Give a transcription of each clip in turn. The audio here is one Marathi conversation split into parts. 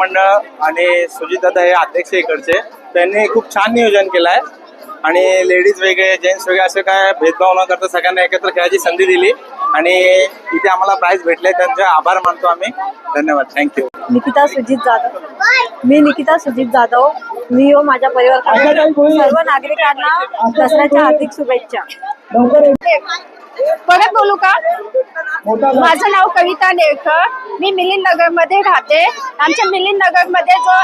मंडळ आणि सुजितदादा हे अध्यक्ष इकडचे. त्यांनी खूप छान नियोजन केलं आहे आणि लेडीज वेगळे जेंट्स वेगळे असे काय भेदभाव न करता सगळ्यांना एकत्र खेळायची संधी दिली. आणि इथे आम्हाला प्राइज भेटले. त्यांचे आभार मानतो आम्ही. धन्यवाद. Thank you Nikita Sujit Jadhav. मी निकिता सुजित जाधव. मी व माझ्या परिवार सर्व नागरिकांना दसऱ्याच्या हार्दिक शुभेच्छा. परत बोलू का? माझं नाव कविता नेळकर मी मिलिंद नगरमध्ये राहते. आमच्या मिलिंद नगरमध्ये जो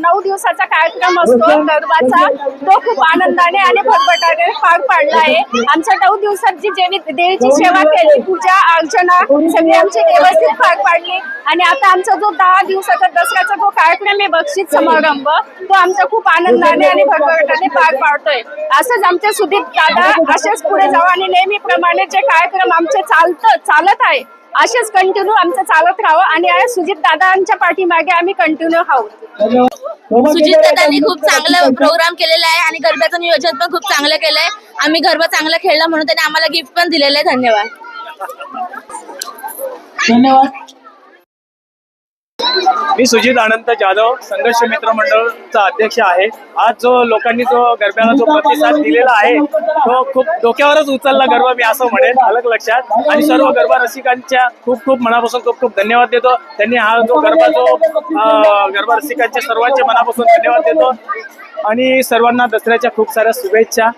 नऊ दिवसाचा कार्यक्रम असतो गरबाचा तो खूप आनंदाने आणि भरभटाने पार पाडला आहे. आमच्या नऊ दिवसाची देवी देवीची सेवा केली पूजा अर्चना सगळी आमची व्यवस्थित पार पाडली. आणि आता आमचा जो दहा दिवसाचा दसऱ्याचा जो कार्यक्रम आहे बक्षीस समारंभ तो आमचा खूप आनंदाने आणि भरभराटाने पार पाडतोय. असंच आमचे सुदीप दादा असेच पुढे जाऊ आणि नेहमीप्रमाणे जे कार्यक्रम आमचे चालत चालत आहे. असेच कंटिन्यू आमचं चालत राहावं आणि आज सुजित दादांच्या पाठीमागे आम्ही कंटिन्यू आहोत सुजित दादांनी खूप चांगलं प्रोग्राम केलेला आहे आणि गरब्याचं नियोजन पण खूप चांगलं केलंय. आम्ही गरबा चांगला खेळला म्हणून त्यांनी आम्हाला गिफ्ट पण दिलेलं आहे. धन्यवाद. मी सुजित अनंत जाधव संघर्ष मित्र मंडळचा अध्यक्ष आहे. आज जो लोकांनी जो गरब्याला जो प्रतिसाद दिलेला आहे तो खूप डोक्यावरच उचलला गरबा मी असं म्हणेन अलग लक्षात. आणि सर्व गरबा रसिकांच्या खूप खूप मनापासून खूप खूप धन्यवाद देतो. त्यांनी हा जो गरबा जो गरबा रसिकांच्या सर्वांच्या मनापासून धन्यवाद देतो. आणि सर्वांना दसऱ्याच्या खूप साऱ्या शुभेच्छा.